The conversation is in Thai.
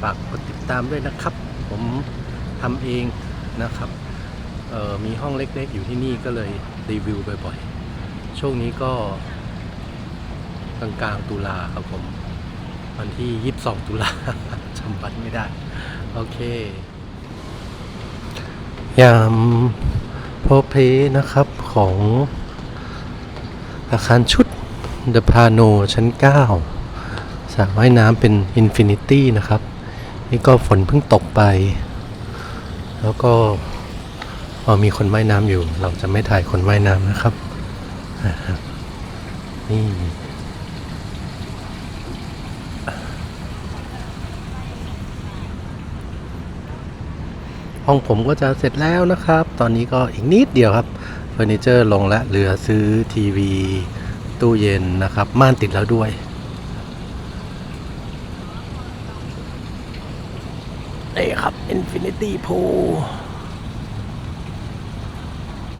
ฝากกดติดตามด้วยนะครับ ผมทำเองนะครับมีห้องเล็กๆ อยู่ที่นี่ก็เลยรีวิวบ่อยๆ ช่วงนี้ก็กลางๆตุลาครับผม วันที่ 22 ตุลาจำวันไม่ได้ โอเค ยามโพเพนะครับของอาคารชุด The Pano ชั้น 9 สระว่ายน้ำเป็น Infinity นะครับ นี่ก็ฝนเพิ่งตกไป แล้วก็พอมีคนว่ายน้ำอยู่ เราจะไม่ถ่ายคนว่ายน้ำนะครับ นี่ห้องผมก็จะเสร็จแล้วนะครับ ตอนนี้ก็อีกนิดเดียวครับเฟอร์นิเจอร์ลงและเหลือซื้อทีวี ตู้เย็นนะครับ ม่านติดแล้วด้วย นี่ครับ Infinity Pool